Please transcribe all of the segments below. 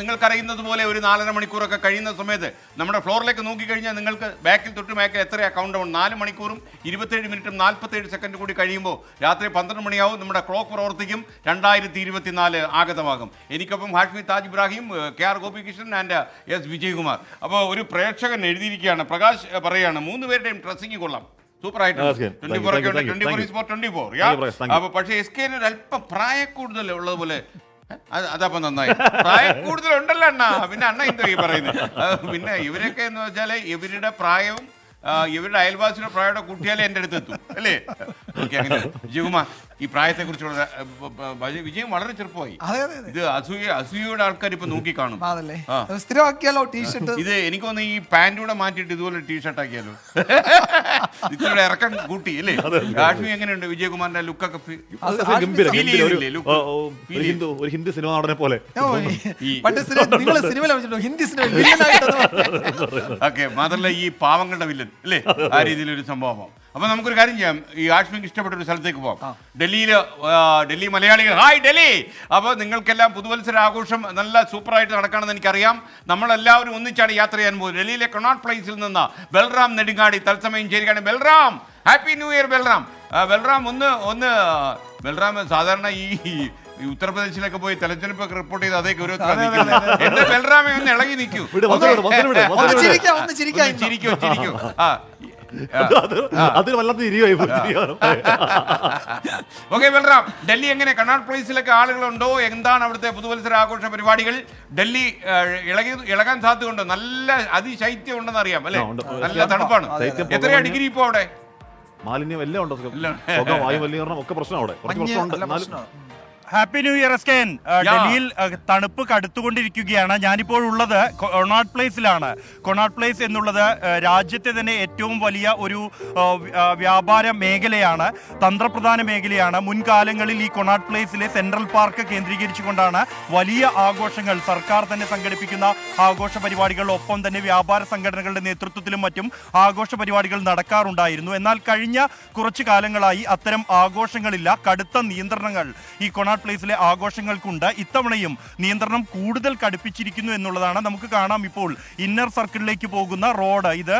നിങ്ങൾക്കറിയുന്നത് പോലെ ഒരു നാലര മണിക്കൂറൊക്കെ കഴിയുന്ന സമയത്ത് നമ്മുടെ ഫ്ലോറിലേക്ക് നോക്കിക്കഴിഞ്ഞാൽ നിങ്ങൾക്ക് ബാക്കിൽ തൊട്ട് ബാക്കിൽ എത്ര അക്കൗണ്ട് ഉണ്ട് നാല് മണിക്കൂറും ഇരുപത്തേഴ് മിനിറ്റും നാൽപ്പത്തേഴ് സെക്കൻഡ് കൂടി കഴിയുമ്പോൾ രാത്രി പന്ത്രണ്ട് മണിയാവും. നമ്മുടെ ക്ലോക്ക് പ്രവർത്തിക്കും. രണ്ടായിരത്തി ഇരുപത്തിനാല് ആഗതമാകും. എനിക്കൊപ്പം Hashmi Taj Ibrahim K R Gopikrishnan and S Vijayakumar. അപ്പോൾ ഒരു പ്രേക്ഷകൻ എഴുതിയിരിക്കുകയാണ് പ്രകാശ് പറയുകയാണ് പറയാണ് മൂന്ന് പേരുടെയും ഡ്രസ്സിങ് കൊള്ളാം. സൂപ്പർ ആയിട്ട് Okay. Thank twenty four four പക്ഷേ എസ് കെ അല്പം പ്രായ കൂടുതൽ ഉള്ളതുപോലെ അതപ്പോ നന്നായി. പ്രായം കൂടുതലുണ്ടല്ലോ അണ്ണ. പിന്നെ അണ്ണ എന്തോ ഈ പറയുന്നത് പിന്നെ ഇവരൊക്കെ എന്ന് വെച്ചാൽ ഇവരുടെ പ്രായവും ഇവരുടെ അയൽവാസിയുടെ പ്രായയുടെ കുട്ടിയാലേ എന്റെ അടുത്ത് എത്തും അല്ലേ? ഓക്കെ അങ്ങനെ. വിജയകുമാർ ഈ പ്രായത്തെ കുറിച്ചുള്ള വിജയം വളരെ ചെറുപ്പമായി. അതെ അതെ അതെ. ഇത് അസൂയ അസൂയയുടെ ആൾക്കാർ ഇപ്പൊ നോക്കി കാണും. സ്ഥിരമാക്കിയാലോ ടീഷർട്ട്? ഇത് എനിക്ക് തോന്നുന്നു ഈ പാന്റൂടെ മാറ്റിയിട്ട് ഇതുപോലെ ടീഷർട്ട് ആക്കിയാലോ ഇത്രയുടെ ഇറക്കം കൂട്ടി അല്ലേ? കാശ്മീർ എങ്ങനെയുണ്ട്? വിജയകുമാറിന്റെ ലുക്കൊക്കെ ഒരു ഹിന്ദി സിനിമ നടനെ പോലെ. ഈ- പണ്ട് നിങ്ങൾ സിനിമയിൽ വെച്ചിട്ടുണ്ടോ ഹിന്ദി സിനിമ വില്ലനായിട്ട് ഓക്കെ മാത്രല്ല ഈ പാവങ്ങളുടെ വില്ലൻ അല്ലേ? ആ രീതിയിലൊരു സംഭവം. അപ്പൊ നമുക്കൊരു കാര്യം ചെയ്യാം. ഈ ആഷ്മിക്ക് ഇഷ്ടപ്പെട്ട ഒരു സ്ഥലത്തേക്ക് പോകാം ഡൽഹിയിൽ ഡൽഹി മലയാളികൾ. ഹായ് ഡൽഹി! അപ്പോൾ നിങ്ങൾക്കെല്ലാം പുതുവത്സര ആഘോഷം നല്ല സൂപ്പറായിട്ട് നടക്കണമെന്ന് എനിക്കറിയാം. നമ്മളെല്ലാവരും ഒന്നിച്ചാണ് യാത്ര ചെയ്യാൻ പോകുന്നത്. ഡൽഹിയിലെ കൊണാട്ട് പ്ലേസിൽ നിന്ന് ബൽറാം നെടുങ്ങാടി തത്സമയം ചേരുകയാണ് Balram! Happy new year Balram. Balram ഒന്ന് ഒന്ന് ബൽറാം സാധാരണ ഈ ഈ ഉത്തർപ്രദേശിലൊക്കെ പോയി തെരഞ്ഞെടുപ്പൊക്കെ റിപ്പോർട്ട് ചെയ്ത് അതേ ഗൗരവത്തിൽ എന്റെ ബൽറാമെ ഒന്ന് ഇളകി നിൽക്കൂ. ചിരിക്കാം ചിരിക്കോ ആ വല്ലാത്ത ഇരിയായി ഓക്കെ ബൽറാം ഡൽഹി എങ്ങനെ? കണ്ണാട് പ്ലേസിലൊക്കെ ആളുകളുണ്ടോ? എന്താണ് അവിടുത്തെ പുതുവത്സര ആഘോഷ പരിപാടികൾ? ഡൽഹി ഇളകി ഇളകാൻ സാധ്യതയുണ്ടോ? നല്ല അതിശൈത്യം ഉണ്ടെന്ന് അറിയാം അല്ലേ? നല്ല തണുപ്പാണ്. എത്രയാണ് എത്രയാ. ഡിഗ്രി ഇപ്പൊ അവിടെ? മാലിന്യം എല്ലാം ഉണ്ടോ. വായു മലിനീകരണം ഒക്കെ പ്രശ്നം അവിടെ. കുറച്ച് പ്രശ്നമുണ്ട്. ഹാപ്പി ന്യൂ ഇയർ എസ്കേൻ. ഡൽഹിയിൽ അഹ്, തണുപ്പ് കടുത്തുകൊണ്ടിരിക്കുകയാണ്. ഞാനിപ്പോൾ ഉള്ളത് കൊണാട്ട് പ്ലേസിലാണ് കൊണാട്ട് പ്ലേസ് എന്നുള്ളത് അഹ്, രാജ്യത്തെ തന്നെ ഏറ്റവും വലിയ ഒരു അഹ്, വ്യാപാര മേഖലയാണ് തന്ത്രപ്രധാന മേഖലയാണ്. മുൻകാലങ്ങളിൽ ഈ കൊണാട്ട് പ്ലേസിലെ സെൻട്രൽ പാർക്ക് കേന്ദ്രീകരിച്ചുകൊണ്ടാണ് വലിയ ആഘോഷങ്ങൾ സർക്കാർ തന്നെ സംഘടിപ്പിക്കുന്ന ആഘോഷ പരിപാടികൾ ഒപ്പം തന്നെ വ്യാപാര സംഘടനകളുടെ നേതൃത്വത്തിലും മറ്റും ആഘോഷ പരിപാടികൾ നടക്കാറുണ്ടായിരുന്നു. എന്നാൽ കഴിഞ്ഞ കുറച്ചു കാലങ്ങളായി അത്തരം ആഘോഷങ്ങളില്ല. കടുത്ത നിയന്ത്രണങ്ങൾ ഈ കൊണാട്ട് പ്ലേസിലെ ആഘോഷങ്ങൾക്കുണ്ട്. ഇത്തവണയും നിയന്ത്രണം കൂടുതൽ കടുപ്പിച്ചിരിക്കുന്നു എന്നുള്ളതാണ് നമുക്ക് കാണാം ഇപ്പോൾ. ഇന്നർ സർക്കിളിലേക്ക് പോകുന്ന റോഡ് ഇത്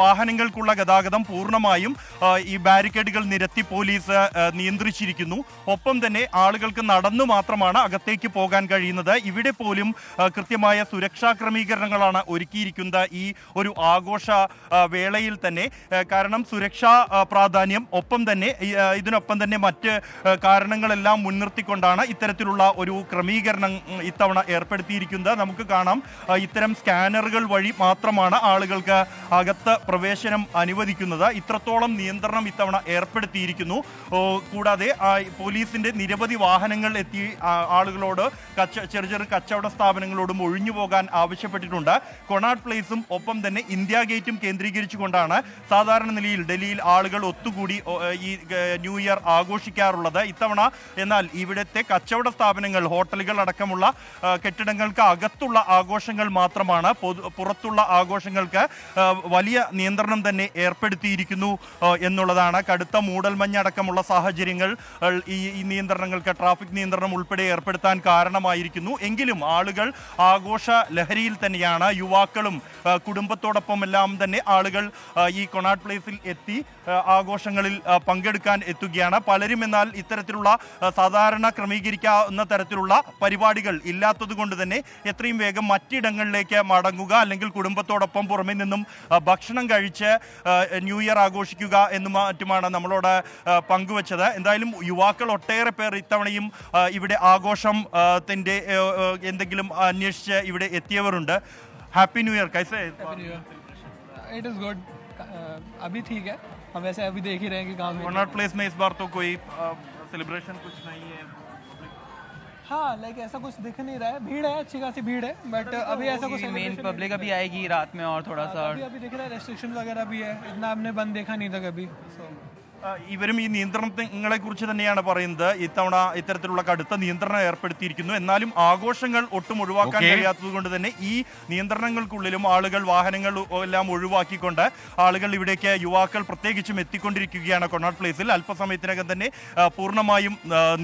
വാഹനങ്ങൾക്കുള്ള ഗതാഗതം പൂർണമായും ഈ ബാരിക്കേഡുകൾ നിരത്തി പോലീസ് നിയന്ത്രിച്ചിരിക്കുന്നു. ഒപ്പം തന്നെ ആളുകൾക്ക് നടന്നു മാത്രമാണ് അകത്തേക്ക് പോകാൻ കഴിയുന്നത്. ഇവിടെ പോലും കൃത്യമായ സുരക്ഷാ ക്രമീകരണങ്ങളാണ് ഒരുക്കിയിരിക്കുന്നത് ഈ ഒരു ആഘോഷ വേളയിൽ തന്നെ. കാരണം സുരക്ഷാ പ്രാധാന്യം ഒപ്പം തന്നെ ഇതിനൊപ്പം തന്നെ മറ്റ് കാരണങ്ങളെല്ലാം കാരണങ്ങളെല്ലാം മുൻനിർത്തിക്കൊണ്ടാണ് ഇത്തരത്തിലുള്ള ഒരു ക്രമീകരണം ഇത്തവണ ഏർപ്പെടുത്തിയിരിക്കുന്നത്. നമുക്ക് കാണാം ഇത്തരം സ്കാനറുകൾ വഴി മാത്രമാണ് ആളുകൾക്ക് അകത്ത് പ്രവേശനം അനുവദിക്കുന്നത്. ഇത്രത്തോളം നിയന്ത്രണം ഇത്തവണ ഏർപ്പെടുത്തിയിരിക്കുന്നു. കൂടാതെ പോലീസിന്റെ നിരവധി വാഹനങ്ങൾ എത്തി ആളുകളോട് കച്ച ചെറു ചെറു കച്ചവട സ്ഥാപനങ്ങളോടും ഒഴിഞ്ഞു പോകാൻ ആവശ്യപ്പെട്ടിട്ടുണ്ട്. കൊണാട്ട് പ്ലേസും ഒപ്പം തന്നെ ഇന്ത്യ ഗേറ്റും കേന്ദ്രീകരിച്ചുകൊണ്ടാണ് സാധാരണ നിലയിൽ ഡൽഹിയിൽ ആളുകൾ ഒത്തുകൂടി ഈ ന്യൂ ഇയർ ആഘോഷിക്കാറുള്ളത്. ഇത്തവണ എന്നാൽ ഇവിടുത്തെ കച്ചവട സ്ഥാപനങ്ങൾ ഹോട്ടലുകൾ അടക്കമുള്ള കെട്ടിടങ്ങൾക്ക് അകത്തുള്ള ആഘോഷങ്ങൾ മാത്രമാണ് പുറത്തുള്ള ആഘോഷങ്ങൾക്ക് വലിയ നിയന്ത്രണം തന്നെ ഏർപ്പെടുത്തിയിരിക്കുന്നു എന്നുള്ളതാണ്. കടുത്ത മൂടൽമഞ്ഞടക്കമുള്ള സാഹചര്യങ്ങൾ ആ, ഈ നിയന്ത്രണങ്ങൾക്ക് ട്രാഫിക് നിയന്ത്രണം ഉൾപ്പെടെ ഏർപ്പെടുത്താൻ കാരണമായിരിക്കുന്നു. എങ്കിലും ആളുകൾ ആഘോഷ ലഹരിയിൽ തന്നെയാണ്. യുവാക്കളും കുടുംബത്തോടൊപ്പം എല്ലാം തന്നെ ആളുകൾ ഈ കൊണാട്ട് പ്ലേസിൽ എത്തി ആഘോഷങ്ങളിൽ ആ, പങ്കെടുക്കാൻ എത്തുകയാണ് പലരും എന്നാൽ ഇത്തരത്തിലുള്ള ആ, സാധാരണ ക്രമീകരിക്കാവുന്ന തരത്തിലുള്ള പരിപാടികൾ ഇല്ലാത്തത് കൊണ്ട് തന്നെ എത്രയും വേഗം മറ്റിടങ്ങളിലേക്ക് മടങ്ങുക അല്ലെങ്കിൽ കുടുംബത്തോടൊപ്പം പുറമെ നിന്നും ആ, ഭക്ഷണം കഴിച്ച് ആ, ന്യൂ ഇയർ ആഘോഷിക്കുക എന്നും മറ്റുമാണ് നമ്മളോട് ആ, പങ്കുവച്ചത് എന്തായാലും യുവാക്കൾ ഒട്ടേറെ പേർ ഇത്തവണയും ആ, ഇവിടെ ആഘോഷം ആ, ത്തിന്റെ ആ, ആ, എന്തെങ്കിലും അന്വേഷിച്ച് ഇവിടെ എത്തിയവരുണ്ട് happy new year കൈസേ it is good अभी ठीक है हम वैसे अभी देख ही रहे हैं कि काम कोनॉट प्लेस में इस बार तो कोई सेलिब्रेशन कुछ नहीं है। हाँ लाइक ऐसा कुछ दिख नहीं रहा है। भीड़ है अच्छी खासी भीड़ है बट अभी ऐसा कुछ मेन पब्लिक अभी आएगी रात में और थोड़ा सा। अभी अभी दिख रहा है रेस्ट्रिक्शन वगैरह भी है। इतना हमने बंद देखा नहीं था कभी सो ഇവരും ഈ നിയന്ത്രണങ്ങളെ കുറിച്ച് തന്നെയാണ് പറയുന്നത്. ഇത്തവണ ഇത്തരത്തിലുള്ള കടുത്ത നിയന്ത്രണം ഏർപ്പെടുത്തിയിരിക്കുന്നു. എന്നാലും ആഘോഷങ്ങൾ ഒട്ടും ഒഴിവാക്കാൻ കഴിയാത്തത് കൊണ്ട് തന്നെ ഈ നിയന്ത്രണങ്ങൾക്കുള്ളിലും ആളുകൾ വാഹനങ്ങൾ എല്ലാം ഒഴിവാക്കിക്കൊണ്ട് ആളുകൾ ഇവിടേക്ക് യുവാക്കൾ പ്രത്യേകിച്ചും എത്തിക്കൊണ്ടിരിക്കുകയാണ് കൊണാട്ട് പ്ലേസിൽ. അല്പസമയത്തിനകം തന്നെ പൂർണമായും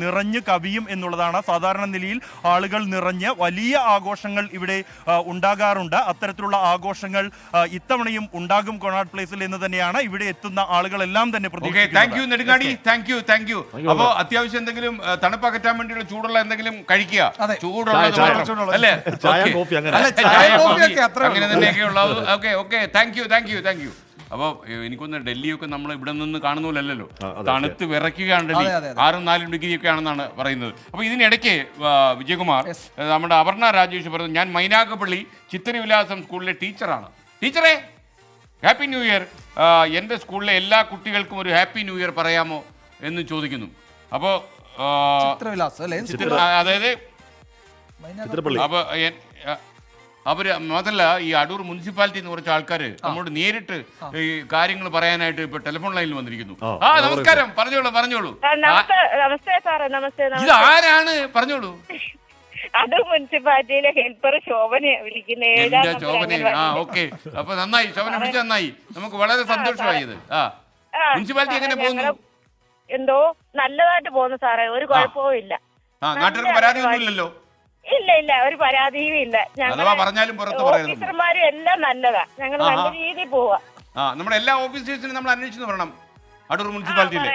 നിറഞ്ഞു കവിയും എന്നുള്ളതാണ് സാധാരണ നിലയിൽ ആളുകൾ നിറഞ്ഞ് വലിയ ആഘോഷങ്ങൾ ഇവിടെ ഉണ്ടാകാറുണ്ട്. അത്തരത്തിലുള്ള ആഘോഷങ്ങൾ ഇത്തവണയും ഉണ്ടാകും കൊണാട്ട് പ്ലേസിൽ എന്ന് തന്നെയാണ് ഇവിടെ എത്തുന്ന ആളുകളെല്ലാം തന്നെ okay thank you Nedungadi. Thank you thank you Thank you, അപ്പോ അത്യാവശ്യം എന്തെങ്കിലും തണുപ്പകറ്റാൻ വേണ്ടിയുള്ള ചൂടുള്ള എന്തെങ്കിലും കഴിക്കുക. അല്ലേ. കോഫി അങ്ങനെ. തന്നെയൊക്കെ ഉള്ളത് okay okay thank you thank you thank you അപ്പോൾ എനിക്കൊന്ന് ഡൽഹിയൊക്കെ നമ്മൾ ഇവിടെ നിന്ന് കാണുന്നില്ലല്ലോ തണുത്ത് വിറയ്ക്കുകയാണ് ഡൽഹി. ആറും നാലും ഡിഗ്രി ഒക്കെ ആണെന്നാണ് പറയുന്നത്. അപ്പോൾ ഇതിനിടയ്ക്ക് വിജയകുമാർ നമ്മുടെ അപർണ രാജേഷ് പറഞ്ഞു ഞാൻ മൈനാഗപ്പള്ളി ചിത്തനവിലാസം സ്കൂളിലെ ടീച്ചറാണ്. ടീച്ചറേ ഹാപ്പി ന്യൂ ഇയർ എന്റെ സ്കൂളിലെ എല്ലാ കുട്ടികൾക്കും ഒരു ഹാപ്പി ന്യൂ ഇയർ പറയാമോ എന്ന് ചോദിക്കുന്നു. അപ്പോൾ ചിത്രവിലാസ് അല്ലേ? അതായത് ചിത്രപ്പള്ളി. അപ്പൊ മാത്രമല്ല അ- അവർ മാത്രല്ല ഈ അടൂർ മുനിസിപ്പാലിറ്റി എന്ന് കുറച്ച് ആൾക്കാർ നമ്മോട് നേരിട്ട് ഈ കാര്യങ്ങൾ പറയാനായിട്ട് ഇപ്പൊ ടെലിഫോൺ ലൈനിൽ വന്നിരിക്കുന്നു. ആ, നമസ്കാരം. പറഞ്ഞോളൂ പറഞ്ഞോളൂ. ഇത് ആരാണ് പറഞ്ഞോളൂ. അത് മുനിസിപ്പാലിറ്റിയിലെ ഹെൽപ്പർ ശോഭനയെ വിളിക്കുന്ന എന്റെ ശോഭന ആ. ഓക്കെ. അപ്പൊ നന്നായി. ശോഭന വിളിച്ച നന്നായി. നമുക്ക് വളരെ സന്തോഷമായി ആ. മുനിസിപ്പാലിറ്റി എങ്ങനെ പോകുന്നു? എന്തോ നല്ലതായിട്ട് പോകുന്നു സാറേ. ഒരു കുഴപ്പവും ഇല്ല. ആ നാട്ടുകാർക്ക് പരാതിയൊന്നുമില്ലല്ലോ? ഇല്ല ഇല്ല. ഒരു പരാതിയും ഇല്ല. അഥവാ പറഞ്ഞാലും പുറത്ത് പറയരുത്. ഓഫീസർമാരും എല്ലാം നല്ലതാ. ഞങ്ങൾ നല്ല. രീതിയിൽ പോവാ. ആ നമ്മുടെ എല്ലാ ഓഫീസേഴ്സിനും നമ്മൾ അന്വേഷിച്ചു പറയണം അടൂർ മുനിസിപ്പാലിറ്റിയിലെ.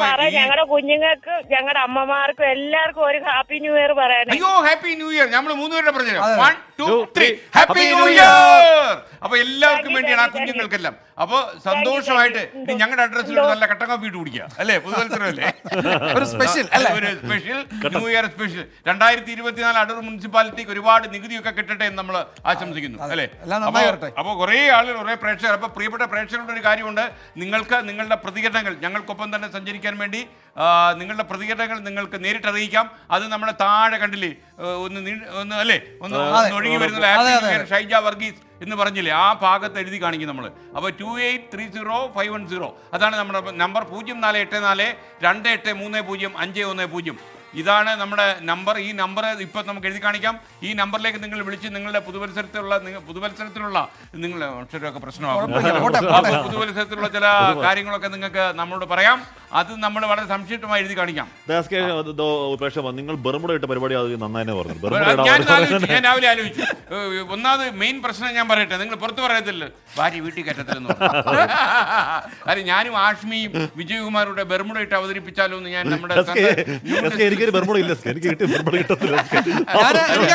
സാറേ ഞങ്ങളുടെ കുഞ്ഞുങ്ങൾക്ക് ഞങ്ങളുടെ അമ്മമാർക്കും എല്ലാവർക്കും ഒരു ഹാപ്പി ന്യൂ ഇയർ പറയണേ അയ്യോ ഹാപ്പി ന്യൂ ഇയർ. നമ്മൾ മൂന്ന് പേരുടെ പറഞ്ഞു. One two three happy new year! അപ്പൊ എല്ലാവർക്കും വേണ്ടിയാണ് ആ കുഞ്ഞുങ്ങൾക്കെല്ലാം. അപ്പൊ സന്തോഷമായിട്ട് ഞങ്ങളുടെ അഡ്രസ്സിൽ നല്ല കട്ടൻ വീട് ഇട്ട് കുടിക്കുക അല്ലേ? പുതുവത്സരമല്ലേ? ഒരു സ്പെഷ്യൽ അല്ലേ? ഒരു സ്പെഷ്യൽ ന്യൂ ഇയർ സ്പെഷ്യൽ രണ്ടായിരത്തി ഇരുപത്തിനാല് അടൂർ മുനിസിപ്പാലിറ്റിക്ക് ഒരുപാട് നികുതിയൊക്കെ കിട്ടട്ടെ എന്ന് നമ്മൾ ആശംസിക്കുന്നു അല്ലേ? അപ്പൊ- കുറെ അപ്പോൾ കുറേ ആളുകൾ കുറേ പ്രേക്ഷകർ അപ്പോൾ പ്രിയപ്പെട്ട പ്രേക്ഷകരുടെ ഒരു കാര്യമുണ്ട്. നിങ്ങൾക്ക് നിങ്ങളുടെ പ്രതികരണങ്ങൾ ഞങ്ങൾക്കൊപ്പം തന്നെ സഞ്ചരിക്കാൻ വേണ്ടി നിങ്ങളുടെ പ്രതികരണങ്ങൾ നിങ്ങൾക്ക് നേരിട്ട് അറിയിക്കാം. അത് നമ്മുടെ താഴെ കണ്ടില്ലേ? ഒന്ന് ഒന്ന് അല്ലേ? ഒന്ന് ഒഴുകി വരുന്ന. ഷൈജ വർഗീസ് എന്ന് പറഞ്ഞില്ലേ? ആ ഭാഗത്ത് എഴുതി കാണിക്കും നമ്മൾ അപ്പോൾ two eight three zero five one zero അതാണ് നമ്മുടെ നമ്പർ പൂജ്യം നാല് എട്ട് നാല് രണ്ട് എട്ട് മൂന്ന് പൂജ്യം അഞ്ച് ഒന്ന് പൂജ്യം. ഇതാണ് നമ്മുടെ നമ്പർ ഈ നമ്പർ ഇപ്പോൾ നമുക്ക് എഴുതി കാണിക്കാം. ഈ നമ്പറിലേക്ക് നിങ്ങൾ വിളിച്ച് നിങ്ങളുടെ പുതുവത്സരത്തിലുള്ള പുതുവത്സരത്തിലുള്ള നിങ്ങളുടെ അക്ഷരമൊക്കെ പ്രശ്നമാകും പുതുവത്സരത്തിലുള്ള ചില കാര്യങ്ങളൊക്കെ നിങ്ങൾക്ക് നമ്മളോട് പറയാം. അത് നമ്മൾ വളരെ സംക്ഷിപ്തമായി എഴുതി കാണിക്കാം. നിങ്ങൾ ബെർമുട ഇട്ട പരിപാടി നന്നായി പറഞ്ഞു ഞാൻ രാവിലെ ആലോചിച്ചു. ഒന്നാമത് മെയിൻ പ്രശ്നം ഞാൻ പറയട്ടെ നിങ്ങൾ പുറത്ത് പറയത്തില്ല ഭാര്യ വീട്ടിൽ കയറ്റത്തില്ലെന്ന് അതെ ഞാനും ആഷ്മിയും വിജയകുമാരുടെ ബെർമുട ഇട്ട് അവതരിപ്പിച്ചാലോ എന്ന് ഞാൻ നമ്മുടെ എനിക്കൊരു ബെർമുട ഇല്ല എനിക്ക് കിട്ടിയ ബെർമുട കിട്ടത്തില്ല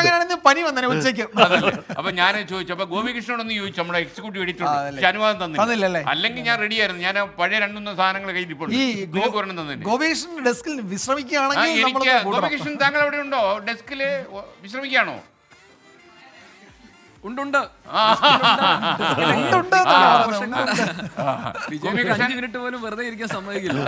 ഞാൻ എനിക്ക് പനി വന്നേ ഉച്ചയ്ക്ക്. അതല്ലേ? അപ്പൊ ഞാൻ ചോദിച്ചു അപ്പൊ ഗോപികൃഷ്ണനോടൊന്ന് ചോദിച്ചു നമ്മുടെ എക്സിക്യൂട്ടീവ് എഡിറ്റർ അനുവാദം തന്നില്ലല്ലേ? അല്ലെങ്കിൽ ഞാൻ റെഡി ആയിരുന്നു. ഞാൻ പഴയ രണ്ടുമൂന്ന് സാധനങ്ങൾ ഈ തന്നില്ല? ഗോപീകൃഷ്ണൻ ഡെസ്കിൽ വിശ്രമിക്കുകയാണെങ്കിൽ നമ്മൾ എനിക്ക് ഗോപികൃഷ്ണൻ താങ്കൾ അവിടെ ഉണ്ടോ? ഡെസ്കിൽ വിശ്രമിക്കുകയാണോ? ഉണ്ടുണ്ട്. അഞ്ച് മിനിറ്റ് പോലും വെറുതെ ഇരിക്കാൻ സമ്മതിക്കില്ല.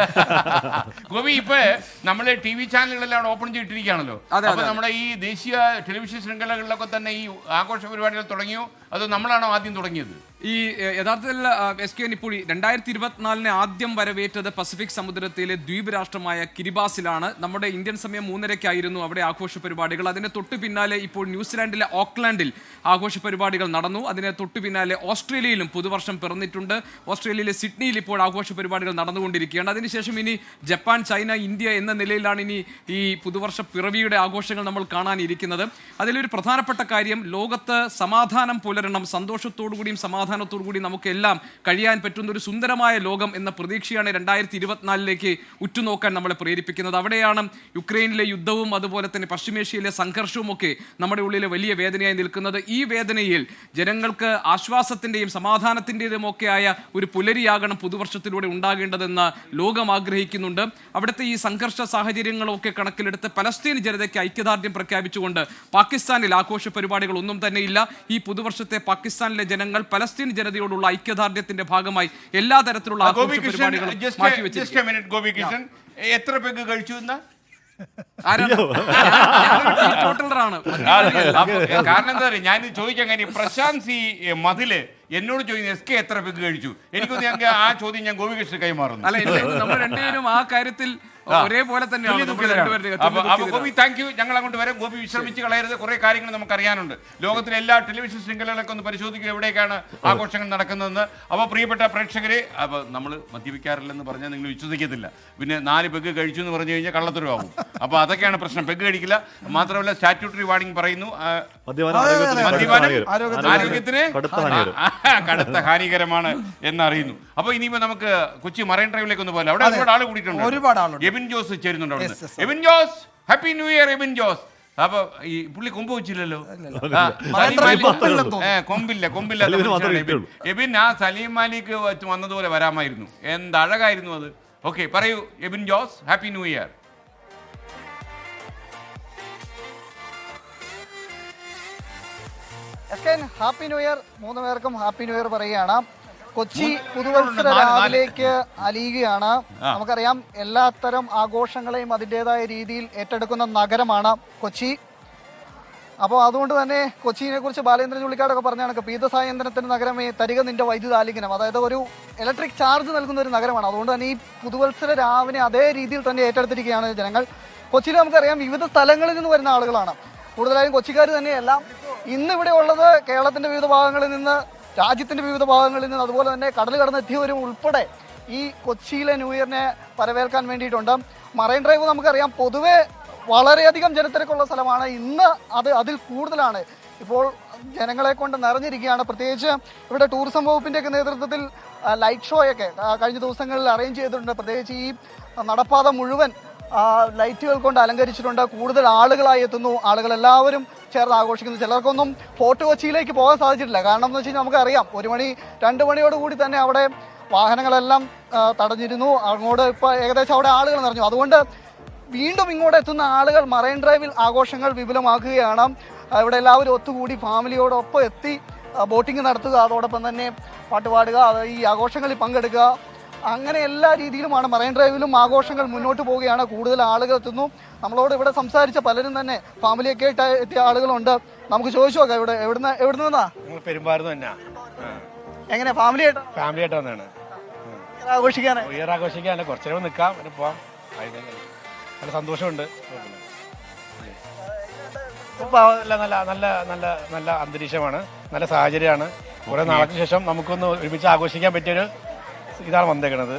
ഗോപി ഇപ്പൊ നമ്മൾ ടി വി ചാനലുകളെല്ലാം ഓപ്പൺ ചെയ്തിട്ടിരിക്കുകയാണല്ലോ. അപ്പൊ നമ്മുടെ ഈ ദേശീയ ടെലിവിഷൻ ശൃംഖലകളിലൊക്കെ തന്നെ ഈ ആഘോഷ പരിപാടികൾ തുടങ്ങിയോ? അതോ നമ്മളാണോ ആദ്യം തുടങ്ങിയത്? ഈ യഥാർത്ഥത്തിൽ എസ് കെ ഇപ്പോൾ രണ്ടായിരത്തി ഇരുപത്തിനാലിനെ ആദ്യം വരവേറ്റത് പസഫിക് സമുദ്രത്തിലെ ദ്വീപ് രാഷ്ട്രമായ കിരിബാസിലാണ്. നമ്മുടെ ഇന്ത്യൻ സമയം മൂന്നരയ്ക്കായിരുന്നു അവിടെ ആഘോഷ പരിപാടികൾ. അതിന് തൊട്ടു പിന്നാലെ ഇപ്പോൾ ന്യൂസിലാൻഡിലെ ഓക്ലാൻഡിൽ ആഘോഷ പരിപാടികൾ നടന്നു. അതിന് തൊട്ടു പിന്നാലെ ഓസ്ട്രേലിയയിലും പുതുവർഷം പിറന്നിട്ടുണ്ട്. ഓസ്ട്രേലിയയിലെ സിഡ്നിയിൽ ഇപ്പോൾ ആഘോഷ പരിപാടികൾ നടന്നുകൊണ്ടിരിക്കുകയാണ്. അതിനുശേഷം ഇനി ജപ്പാൻ ചൈന ഇന്ത്യ എന്ന നിലയിലാണ് ഇനി ഈ പുതുവർഷ പിറവിയുടെ ആഘോഷങ്ങൾ നമ്മൾ കാണാനിരിക്കുന്നത്. അതിലൊരു പ്രധാനപ്പെട്ട കാര്യം ലോകത്ത് സമാധാനം പുലരണം സന്തോഷത്തോടു കൂടിയും സമാധാനത്തോടു കൂടി നമുക്കെല്ലാം കഴിയാൻ പറ്റുന്ന ഒരു സുന്ദരമായ ലോകം എന്ന പ്രതീക്ഷയാണ് രണ്ടായിരത്തി ഇരുപത്തിനാലിലേക്ക് ഉറ്റുനോക്കാൻ നമ്മളെ പ്രേരിപ്പിക്കുന്നത്. അവിടെയാണ് യുക്രൈനിലെ യുദ്ധവും അതുപോലെ തന്നെ പശ്ചിമേഷ്യയിലെ സംഘർഷവും ഒക്കെ നമ്മുടെ ഉള്ളിലെ വലിയ വേദനയായി നിൽക്കുന്നത്. ഈ വേദനയിൽ ജനങ്ങൾക്ക് ആശ്വാസത്തിന്റെയും സമാധാനത്തിന്റെയും ഒക്കെ ആയ ഒരു പുലരിയാകണം പുതുവർഷത്തിലൂടെ ഉണ്ടാകേണ്ടതെന്ന് ലോകം ആഗ്രഹിക്കുന്നുണ്ട്. അവിടുത്തെ ഈ സംഘർഷ സാഹചര്യങ്ങളൊക്കെ കണക്കിലെടുത്ത് പലസ്തീൻ ജനതയ്ക്ക് ഐക്യദാർഢ്യം പ്രഖ്യാപിച്ചുകൊണ്ട് പാകിസ്ഥാനിൽ ആഘോഷ പരിപാടികൾ ഒന്നും തന്നെ ഇല്ല ഈ പുതുവർഷത്തെ പാകിസ്ഥാനിലെ ജനങ്ങൾ പലസ്തീൻ ജനതയോടുള്ള ഐക്യദാർഢ്യത്തിന്റെ ഭാഗമായി എല്ലാ തരത്തിലുള്ള ആഘോഷ പരിപാടികളും ജസ്റ്റ് മാറ്റിവെച്ചിരിക്കുന്നു. മിനിറ്റ് ഗോപികൃഷ്ണൻ. എത്ര പേർക്ക് കഴിച്ചു എന്നാ ടോട്ടലറാണ് കാരണം എന്താ പറയുക ഞാൻ ചോദിക്കാൻ കാര്യം പ്രശാന്ത് സി മതിൽ എന്നോട് ചോദിച്ചു എസ് കെ എത്ര പേക്ക് കഴിച്ചു? എനിക്കൊന്ന് ഞങ്ങൾക്ക് ആ ചോദ്യം ഞാൻ ഗോപികൃഷ്ണൻ കൈമാറുന്നു. അല്ല നമ്മൾ രണ്ടുപേരും ആ കാര്യത്തിൽ ഒരേപോലെ തന്നെയാണ്. ഗോപി താങ്ക് യു ഞങ്ങൾ അങ്ങോട്ട് വരാം. ഗോപി വിശ്രമിച്ച് കളയരുത്. കുറെ കാര്യങ്ങൾ നമുക്ക് അറിയാനുണ്ട് ലോകത്തിലെ എല്ലാ ടെലിവിഷൻ ശൃംഖലകളൊക്കെ ഒന്ന് പരിശോധിക്കുക എവിടേക്കാണ് ആഘോഷങ്ങൾ നടക്കുന്നതെന്ന്. അപ്പോൾ പ്രിയപ്പെട്ട പ്രേക്ഷകരെ അപ്പോൾ നമ്മൾ മദ്യപിക്കാറില്ലെന്ന് പറഞ്ഞാൽ നിങ്ങൾ വിശ്വസിക്കത്തില്ല. പിന്നെ നാല് പെഗ് കഴിച്ചു എന്ന് പറഞ്ഞു കഴിഞ്ഞാൽ കള്ളത്തരമാകും. അപ്പോൾ അതൊക്കെയാണ് പ്രശ്നം. പെഗ് കഴിക്കില്ല മാത്രമല്ല സ്റ്റാറ്റ്യൂട്ടറി വാർണിംഗ് പറയുന്നു. മദ്യപാനം ആരോഗ്യത്തിന്. കടുത്ത ഹാനികരമാണ് എന്നറിയുന്നു. അപ്പൊ ഇനിയിപ്പോ നമുക്ക് കൊച്ചി മറൈൻ ഡ്രൈവിലേക്ക് ഒന്ന് പോലെ അവിടെ ഒരുപാട് ആൾ കൂടിയിട്ടുണ്ട്. ഒരുപാട് ആളുണ്ട്. എബിൻ ജോസ് ചേരുന്നുണ്ട് അവിടെ Ebin Jose happy new year Ebin Jose. അപ്പൊ ഈ പുള്ളി കൊമ്പ് വെച്ചില്ലല്ലോ. കൊമ്പില്ല കൊമ്പില്ല എബിൻ. എബിൻ ആ സലീം മാലിക് വെച്ച് വന്നതുപോലെ വരാമായിരുന്നു. എന്തഴകായിരുന്നു അത്. ഓക്കെ പറയൂ Abin Jose happy new year S N happy new year. മൂന്ന് പേർക്കും ഹാപ്പി ന്യൂ ഇയർ പറയുകയാണ്. കൊച്ചി പുതുവത്സര. രാവിലേക്ക് അലിയുകയാണ്. നമുക്കറിയാം എല്ലാത്തരം ആഘോഷങ്ങളെയും അതിന്റെതായ രീതിയിൽ ഏറ്റെടുക്കുന്ന നഗരമാണ് കൊച്ചി. അപ്പോൾ അതുകൊണ്ട് തന്നെ കൊച്ചിനെ കുറിച്ച് ബാലേന്ദ്രൻ ചുള്ളിക്കാടൊക്കെ പറഞ്ഞ കണക്ക് പീതസായന്ത്രത്തിന് നഗരമേ തരിക നിന്റെ വൈദ്യുതാലിംഗനം അതായത് ഒരു ഇലക്ട്രിക് ചാർജ് നൽകുന്ന ഒരു നഗരമാണ്. അതുകൊണ്ട് തന്നെ ഈ പുതുവത്സര രാവിനെ അതേ രീതിയിൽ തന്നെ ഏറ്റെടുത്തിരിക്കുകയാണ് ജനങ്ങൾ. കൊച്ചിയിൽ നമുക്കറിയാം വിവിധ സ്ഥലങ്ങളിൽ നിന്ന് വരുന്ന ആളുകളാണ്. കൂടുതലായും കൊച്ചിക്കാർ തന്നെയല്ല. ഇന്ന് ഇവിടെ ഉള്ളത് കേരളത്തിന്റെ വിവിധ ഭാഗങ്ങളിൽ നിന്ന് രാജ്യത്തിന്റെ വിവിധ ഭാഗങ്ങളിൽ നിന്ന് അതുപോലെ തന്നെ കടൽ കടന്നെത്തിയവരും ഉൾപ്പെടെ ഈ കൊച്ചിയിലെ ന്യൂ ഇയറിനെ വരവേൽക്കാൻ വേണ്ടിയിട്ടുണ്ട്. മറൈൻ ഡ്രൈവ് നമുക്കറിയാം പൊതുവെ വളരെയധികം ജനത്തിരക്കുള്ള സ്ഥലമാണ്. ഇന്ന് അത് അതിൽ കൂടുതലാണ്. ഇപ്പോൾ ജനങ്ങളെ കൊണ്ട് നിറഞ്ഞിരിക്കുകയാണ്. പ്രത്യേകിച്ച് ഇവിടെ ടൂറിസം വകുപ്പിന്റെയൊക്കെ നേതൃത്വത്തിൽ ലൈറ്റ് ഷോയൊക്കെ കഴിഞ്ഞ ദിവസങ്ങളിൽ അറേഞ്ച് ചെയ്തിട്ടുണ്ട്. പ്രത്യേകിച്ച് ഈ നടപ്പാത മുഴുവൻ ലൈറ്റുകൾ കൊണ്ട് അലങ്കരിച്ചിട്ടുണ്ട്. കൂടുതൽ ആളുകളായി എത്തുന്നു. ആളുകൾ എല്ലാവരും ചേർന്ന് ആഘോഷിക്കുന്നു. ചിലർക്കൊന്നും ഫോർട്ട് കൊച്ചിയിലേക്ക് പോകാൻ സാധിച്ചിട്ടില്ല. കാരണം എന്ന് വെച്ച് കഴിഞ്ഞാൽ നമുക്കറിയാം ഒരു മണി രണ്ട് മണിയോട് കൂടി തന്നെ അവിടെ വാഹനങ്ങളെല്ലാം തടഞ്ഞിരുന്നു. അങ്ങോട്ട് ഇപ്പോൾ ഏകദേശം അവിടെ ആളുകൾ നിറഞ്ഞു. അതുകൊണ്ട് വീണ്ടും ഇങ്ങോട്ട് എത്തുന്ന ആളുകൾ മറൈൻ ഡ്രൈവിൽ ആഘോഷങ്ങൾ വിപുലമാക്കുകയാണ്. ഇവിടെ എല്ലാവരും ഒത്തുകൂടി ഫാമിലിയോടൊപ്പം എത്തി ബോട്ടിംഗ് നടത്തുക. അതോടൊപ്പം തന്നെ പാട്ട് പാടുക. ഈ ആഘോഷങ്ങളിൽ പങ്കെടുക്കുക. അങ്ങനെ എല്ലാ രീതിയിലുമാണ് മറൈൻ ഡ്രൈവിലും ആഘോഷങ്ങൾ മുന്നോട്ട് പോവുകയാണ്. കൂടുതൽ ആളുകൾ എത്തുന്നു. നമ്മളോട് ഇവിടെ സംസാരിച്ച പലരും തന്നെ ഫാമിലിയൊക്കെ ആയിട്ട് എത്തിയ ആളുകളുണ്ട്. നമുക്ക് ചോദിച്ചു നോക്കാം ഇവിടെ എവിടുന്ന് എവിടുന്ന് നിന്നാ ഞങ്ങൾ പെരുമ്പാറുന്ന തന്നെ എങ്ങനെ ഫാമിലി ആയിട്ട്? ഫാമിലി ആയിട്ട് ന്യൂ ഇയർ ആഘോഷിക്കാൻ നേരം നിൽക്കാം പിന്നെ പോവാം. നല്ല സന്തോഷമുണ്ട്. നല്ല നല്ല നല്ല നല്ല നല്ല അന്തരീക്ഷമാണ്. നല്ല സാഹചര്യമാണ്. കുറെ നാളത്തിന് ശേഷം നമുക്കൊന്ന് ഒരുമിച്ച് ആഘോഷിക്കാൻ പറ്റിയൊരു ഇതാണ് വന്നേക്കണത്.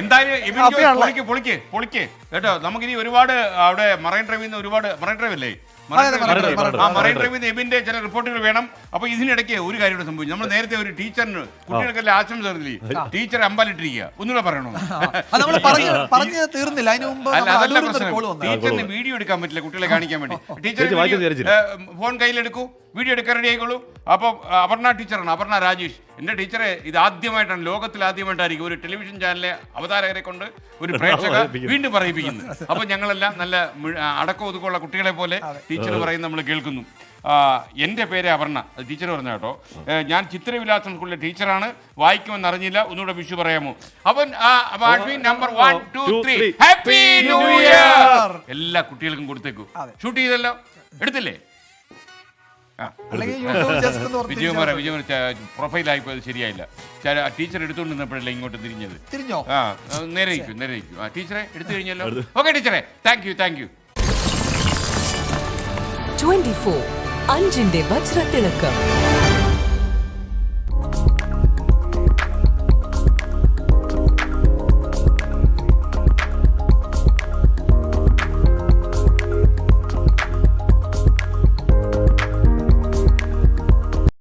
എന്തായാലും പൊളിക്ക് പൊളിക്ക് പൊളിക്ക്. കേട്ടോ നമുക്കിനി ഒരുപാട് അവിടെ മറൈൻ ഡ്രൈവിൽ നിന്ന് ഒരുപാട് മറൈൻ ഡ്രൈവ് അല്ലേ മറൈൻ ഡ്രൈവിൽ നിന്ന് എബിന്റെ ചില റിപ്പോർട്ടുകൾ വേണം. അപ്പൊ ഇതിനിടയ്ക്ക് ഒരു കാര്യം കൂടെ സംഭവിച്ചു. നമ്മൾ നേരത്തെ ഒരു ടീച്ചറിന് കുട്ടികൾക്കെല്ലാം ആശംസ പറഞ്ഞില്ലേ ടീച്ചർ അമ്പാലിട്ടിരിക്കുക ഒന്നുകൂടെ പറയണോ? അത് നമ്മൾ പറഞ്ഞു പറഞ്ഞു തീർന്നില്ല. അതല്ല ഒരു പ്രശ്നം. കോൾ വന്നു ടീച്ചറിന് വീഡിയോ എടുക്കാൻ പറ്റില്ല കുട്ടികളെ കാണിക്കാൻ വേണ്ടി. ടീച്ചർ ഫോൺ കയ്യിലെടുക്കൂ. വീഡിയോ എടുക്കാൻ റെഡി ആയിക്കോളൂ. അപ്പോൾ അപർണ ടീച്ചറാണ് അപർണ രാജേഷ്. എന്റെ ടീച്ചറെ ഇത് ആദ്യമായിട്ടാണ് ലോകത്തിൽ ആദ്യമായിട്ടായിരിക്കും ഒരു ടെലിവിഷൻ ചാനലിലെ അവതാരകരെ കൊണ്ട് ഒരു പ്രേക്ഷക വീണ്ടും പറയിപ്പിക്കുന്നത്. അപ്പോൾ ഞങ്ങളെല്ലാം നല്ല അടക്കം ഒതുക്കമുള്ള കുട്ടികളെ പോലെ ടീച്ചർ പറയുന്നത് നമ്മൾ കേൾക്കുന്നു. എന്റെ പേര് അപർണ. അത് ടീച്ചർ പറഞ്ഞ കേട്ടോ. ഞാൻ ചിത്രവിലാസം സ്കൂളിലെ ടീച്ചറാണ്. വായിക്കുമെന്ന് അറിഞ്ഞില്ല. ഒന്നുകൂടെ വിഷു പറയാമോ? അവൻ number one two Two, three. Happy new year എല്ലാ കുട്ടികൾക്കും കൊടുത്തേക്കു. ഷൂട്ട് ചെയ്തല്ലോ. എടുത്തില്ലേ? വിജയകുമാര വിജയകുമാര പ്രൊഫൈലായി പോയത് ശരിയായില്ല. ടീച്ചർ എടുത്തുകൊണ്ട് നിന്നപ്പോഴല്ലേ ഇങ്ങോട്ട് തിരിഞ്ഞത്? തിരിഞ്ഞോ? ആ ആ, നേരെ ഇരിക്കും നേരെ ഇരിക്കും. ആ ടീച്ചറെ എടുത്തു കഴിഞ്ഞല്ലോ. ഓക്കെ ടീച്ചറെ thank you thank you twenty four അഞ്ചിന്റെ വജ്രത്തിളക്കം.